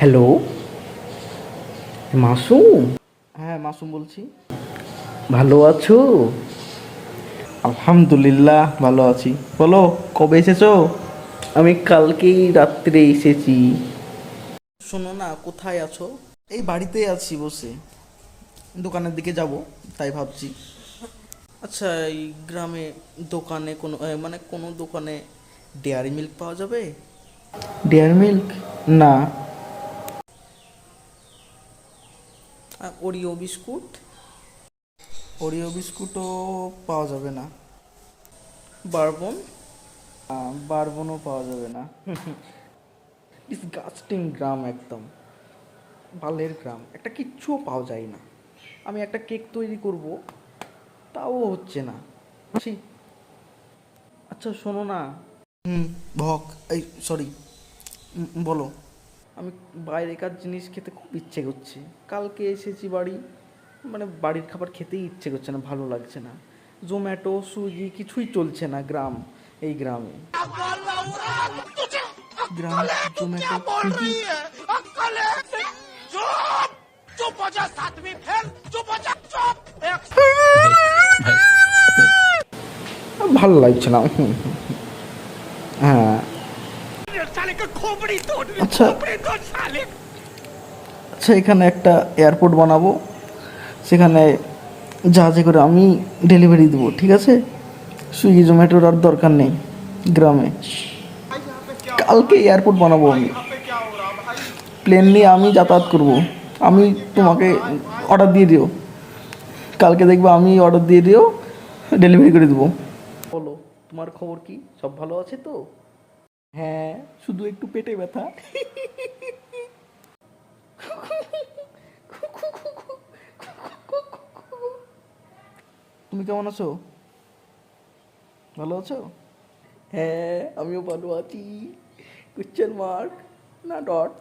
Hello Masum? হ্যাঁ মাসুম বলছি। ভালো আছো? আলহামদুলিল্লাহ ভালো আছি। বলো কবে এসেছ? আমি কালকেই রাত্রে এসেছি। শোনো না কোথায় আছো? এই বাড়িতেই আছি বসে। দোকানের দিকে যাব তাই ভাবছি। আচ্ছা এই গ্রামে দোকানে কোনো মানে কোনো দোকানে ডেয়ারি মিল্ক পাওয়া যাবে? Dairy milk? না। Oreo biscuit. ওরিও বিস্কুটও পাওয়া যাবে না। বারবন? বারবনও পাওয়া যাবে না। ডিসগাস্টিং গ্রাম একদম। বালের গ্রাম। একটা কিচ্ছুও পাওয়া যায় না। আমি একটা কেক তৈরি করব তাও হচ্ছে না। ছি। আচ্ছা শোনো না। হুম ভক এই সরি বলো। আমি বাইরেকার জিনিস খেতে খুব ইচ্ছে করছে। কালকে এসেছি বাড়ি মানে বাড়ির খাবার খেতেই ইচ্ছে করছে না, ভালো লাগছে না। জোম্যাটো, সুইগি কিছুই চলছে না গ্রাম, এই গ্রামে। জোম্যাটো ভালো লাগছে না। আচ্ছা। আচ্ছা এখানে একটা এয়ারপোর্ট বানাবো। সেখানে জাহাজে করে আমি ডেলিভারি দেবো ঠিক আছে? সুইগি জোম্যাটোর আর দরকার নেই গ্রামে। কালকে এয়ারপোর্ট বানাবো আমি। প্লেন নিয়ে আমি যাতায়াত করব। আমি তোমাকে অর্ডার দিয়ে দিও। কালকে দেখবে আমি অর্ডার দিয়ে দিও ডেলিভারি করে দেবো। বলো তোমার খবর কি? সব ভালো আছে তো? হ্যাঁ শুধু একটু পেটে ব্যথা। তুমি কেমন আছো? ভালো আছো? হ্যাঁ আমিও ভালো আছি। কোশ্চেন মার্ক না ডট